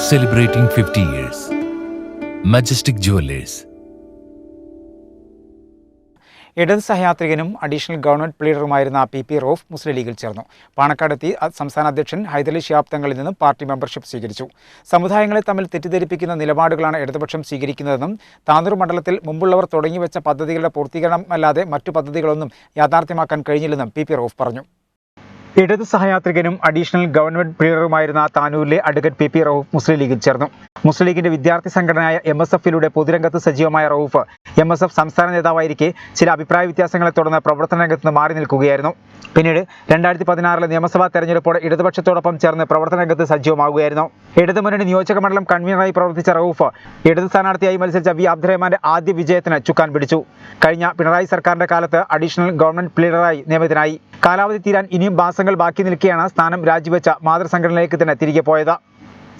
celebrating 50 years. Majestic Jewelers. ഇടത് സഹയാത്രികനും additional government പ്ലീഡറുമായിരുന്ന പി പി റോഫ് മുസ്ലിം ലീഗിൽ ചേർന്നു പാണക്കാടെത്തി സംസ്ഥാന അധ്യക്ഷൻ ഹൈദരലി ശിഹാബ് തങ്ങളിൽ നിന്നും പാർട്ടി മെമ്പർഷിപ്പ് സ്വീകരിച്ചു സമുദായങ്ങളെ തമ്മിൽ തെറ്റിദ്ധരിപ്പിക്കുന്ന നിലപാടുകളാണ് ഇടതുപക്ഷം സ്വീകരിക്കുന്നതെന്നും താനൂർ മണ്ഡലത്തിൽ മുമ്പുള്ളവർ തുടങ്ങിവെച്ച പദ്ധതികളുടെ പൂർത്തീകരണമല്ലാതെ മറ്റു പദ്ധതികളൊന്നും യാഥാർത്ഥ്യമാക്കാൻ കഴിഞ്ഞില്ലെന്നും പി പി റോഫ് പറഞ്ഞു ഇടത് സഹയാത്രികനും അഡീഷണൽ ഗവൺമെന്റ് പ്രിയറുമായിരുന്ന താനൂരിലെ advocate P P Rauf Muslim ലീഗിൽ ചേർന്നു. മുസ്ലിം ലീഗിന്റെ വിദ്യാർത്ഥി സംഘടനയായ എം എസ് എഫിലൂടെ പൊതുരംഗത്ത് സജീവമായ റൌഫ് എം എസ് എഫ് സംസ്ഥാന നേതാവായിരിക്കെ ചില അഭിപ്രായ വ്യത്യാസങ്ങളെ തുടർന്ന് പ്രവർത്തന രംഗത്ത് നിന്ന് മാറി നിൽക്കുകയായിരുന്നു. പിന്നീട് രണ്ടായിരത്തി പതിനാറിലെ നിയമസഭാ തെരഞ്ഞെടുപ്പോടെ ഇടതുപക്ഷത്തോടൊപ്പം ചേർന്ന് പ്രവർത്തന രംഗത്ത് സജീവമാകുകയായിരുന്നു ഇടതുമുന്നണി നിയോജക മണ്ഡലം കൺവീനറായി പ്രവർത്തിച്ച റൌഫ് ഇടത് സ്ഥാനാർത്ഥിയായി മത്സരിച്ച വി അബ്ദുറഹ്മാന്റെ ആദ്യ വിജയത്തിന് ചുക്കാൻ പിടിച്ചു. കഴിഞ്ഞ പിണറായി സർക്കാരിന്റെ കാലത്ത് അഡീഷണൽ ഗവൺമെന്റ് പ്ലീഡറായി നിയമിതനായി. കാലാവധി തീരാൻ ഇനിയും മാസങ്ങൾ ബാക്കി നിൽക്കെയാണ് സ്ഥാനം രാജിവെച്ച മാതൃസംഘടനയിലേക്ക് തന്നെ തിരികെ പോയത്.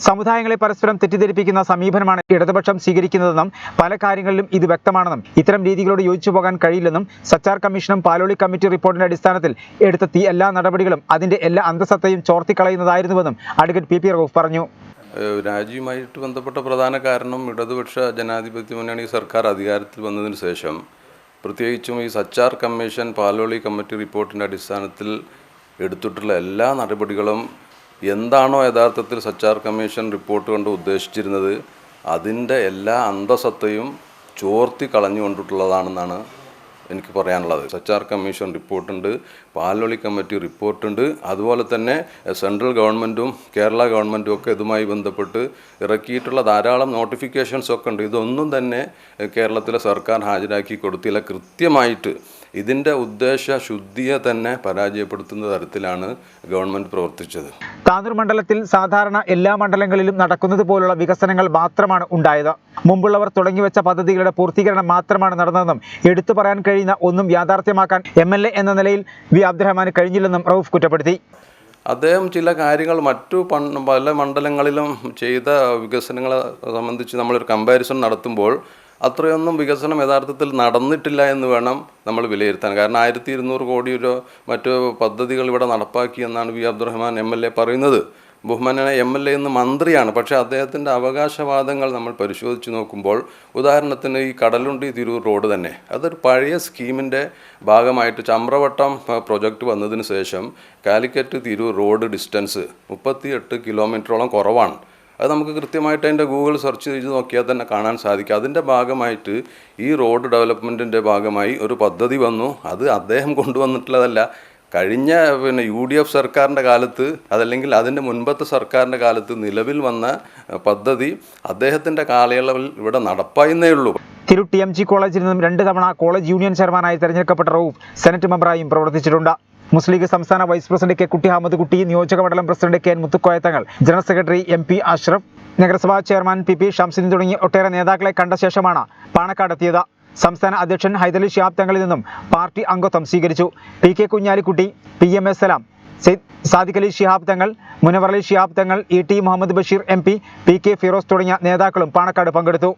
സമുദായങ്ങളെ പരസ്പരം തെറ്റിദ്ധരിപ്പിക്കുന്ന സമീപനമാണ് ഇടതുപക്ഷം സ്വീകരിക്കുന്നതെന്നും പല കാര്യങ്ങളിലും ഇത് വ്യക്തമാണെന്നും ഇത്തരം രീതികളോട് യോജിച്ചു പോകാൻ കഴിയില്ലെന്നും സച്ചാർ കമ്മീഷനും പാലോളി കമ്മിറ്റി റിപ്പോർട്ടിന്റെ അടിസ്ഥാനത്തിൽ എടുത്ത തീ എല്ലാ നടപടികളും അതിന്റെ എല്ലാ അന്തസത്തയും ചോർത്തിക്കളയുന്നതായിരുന്നുവെന്നും അഡ്വക്കേറ്റ് പി പി റൌഫ് പറഞ്ഞു. രാജ്യവുമായിട്ട് ബന്ധപ്പെട്ട പ്രധാന കാരണം ഇടതുപക്ഷ ജനാധിപത്യ മുന്നണി സർക്കാർ അധികാരത്തിൽ വന്നതിന് ശേഷം പ്രത്യേകിച്ചും ഈ സച്ചാർ കമ്മീഷൻ പാലോളി കമ്മിറ്റി റിപ്പോർട്ടിന്റെ അടിസ്ഥാനത്തിൽ എടുത്തിട്ടുള്ള എല്ലാ നടപടികളും എന്താണോ യഥാർത്ഥത്തിൽ സച്ചാർ കമ്മീഷൻ റിപ്പോർട്ട് കൊണ്ട് ഉദ്ദേശിച്ചിരുന്നത് അതിന്റെ എല്ലാ അന്തസത്തയും ചോർത്തി കളഞ്ഞുകൊണ്ടിട്ടുള്ളതാണെന്നാണ് എനിക്ക് പറയാനുള്ളത്. സച്ചാർ കമ്മീഷൻ റിപ്പോർട്ടുണ്ട് പാലോളി കമ്മിറ്റി റിപ്പോർട്ടുണ്ട്. അതുപോലെ തന്നെ സെൻട്രൽ ഗവൺമെന്റും കേരള ഗവൺമെന്റും ഒക്കെ ഇതുമായി ബന്ധപ്പെട്ട് ഇറക്കിയിട്ടുള്ള ധാരാളം നോട്ടിഫിക്കേഷൻസ് ഒക്കെ ഉണ്ട്. ഇതൊന്നും തന്നെ കേരളത്തിലെ സർക്കാർ ഹാജരാക്കി കൊടുത്തില്ല. കൃത്യമായിട്ട് ഇതിന്റെ ഉദ്ദേശ ശുദ്ധിയെ തന്നെ പരാജയപ്പെടുത്തുന്ന തരത്തിലാണ് ഗവൺമെന്റ് പ്രവർത്തിച്ചത്. താനൂർ മണ്ഡലത്തിൽ സാധാരണ എല്ലാ മണ്ഡലങ്ങളിലും നടക്കുന്നത് പോലുള്ള വികസനങ്ങൾ മാത്രമാണ് ഉണ്ടായത്. മുമ്പുള്ളവർ തുടങ്ങിവെച്ച പദ്ധതികളുടെ പൂർത്തീകരണം മാത്രമാണ് നടന്നതെന്നും എടുത്തു പറയാൻ കഴിയുന്ന ഒന്നും യാഥാർത്ഥ്യമാക്കാൻ എം എന്ന നിലയിൽ വി അബ്ദുറഹ്മാന് കഴിഞ്ഞില്ലെന്നും റൌഫ് കുറ്റപ്പെടുത്തി. അദ്ദേഹം ചില കാര്യങ്ങൾ മറ്റു പല മണ്ഡലങ്ങളിലും ചെയ്ത വികസനങ്ങളെ സംബന്ധിച്ച് നമ്മളൊരു കമ്പാരിസൺ നടത്തുമ്പോൾ അത്രയൊന്നും വികസനം യഥാർത്ഥത്തിൽ നടന്നിട്ടില്ല എന്ന് വേണം നമ്മൾ വിലയിരുത്താൻ. കാരണം ആയിരത്തി ഇരുന്നൂറ് കോടി രൂപ മറ്റു പദ്ധതികൾ ഇവിടെ നടപ്പാക്കി എന്നാണ് V Abdurahman M L A പറയുന്നത്. ബഹുമാനായ എം എൽ എ എന്ന് മന്ത്രിയാണ്. പക്ഷേ അദ്ദേഹത്തിന്റെ അവകാശവാദങ്ങൾ നമ്മൾ പരിശോധിച്ച് നോക്കുമ്പോൾ ഉദാഹരണത്തിന് ഈ കടലുണ്ടി തിരൂർ റോഡ് തന്നെ അതൊരു പഴയ സ്കീമിന്റെ ഭാഗമായിട്ട് ചമ്രവട്ടം പ്രൊജക്റ്റ് വന്നതിന് ശേഷം കാലിക്കറ്റ് തിരൂർ റോഡ് ഡിസ്റ്റൻസ് മുപ്പത്തിയെട്ട് കിലോമീറ്ററോളം കുറവാണ്. അത് നമുക്ക് കൃത്യമായിട്ട് അതിന്റെ ഗൂഗിൾ സെർച്ച് ചെയ്ത് നോക്കിയാൽ തന്നെ കാണാൻ സാധിക്കും. അതിന്റെ ഭാഗമായിട്ട് ഈ റോഡ് ഡെവലപ്മെന്റിന്റെ ഭാഗമായി ഒരു പദ്ധതി വന്നു. അത് അദ്ദേഹം കൊണ്ടുവന്നിട്ടുള്ളതല്ല കഴിഞ്ഞ പിന്നെ യു ഡി എഫ് സർക്കാരിന്റെ കാലത്ത് അതല്ലെങ്കിൽ അതിന്റെ മുൻപത്തെ സർക്കാരിന്റെ കാലത്ത് നിലവിൽ വന്ന പദ്ധതി അദ്ദേഹത്തിന്റെ കാലയളവിൽ ഇവിടെ നടപ്പായിരുന്നേ ഉള്ളൂ. തിരു ടി എം ജി കോളേജിൽ നിന്നും രണ്ട് തവണ കോളേജ് യൂണിയൻ ചെയർമാനായി തെരഞ്ഞെടുക്കപ്പെട്ട റൌഫ് സെനറ്റ് മെമ്പറായും പ്രവർത്തിച്ചിട്ടുണ്ട്. മുസ്ലിം ലീഗ് സംസ്ഥാന vice president K Kutty Ahammed Kutty നിയോജക മണ്ഡലം president K N മുത്തുക്കോയത്തങ്ങൾ general secretary M P Ashraf നഗരസഭാ ചെയർമാൻ പി പി ഷംസിൻ തുടങ്ങി ഒട്ടേറെ നേതാക്കളെ കണ്ട ശേഷമാണ് പാണക്കാടെത്തിയത്. സംസ്ഥാന അധ്യക്ഷൻ ഹൈദരലി ഷിയാബ് തങ്ങളിൽ നിന്നും പാർട്ടി അംഗത്വം സ്വീകരിച്ചു. P K Kunhalikutty P M S Salam Sadiq Ali Shihab Thangal Munavar Ali Shihab Thangal E T Muhammad Basheer M P P K Firoz തുടങ്ങിയ നേതാക്കളും പാണക്കാട് പങ്കെടുത്തു.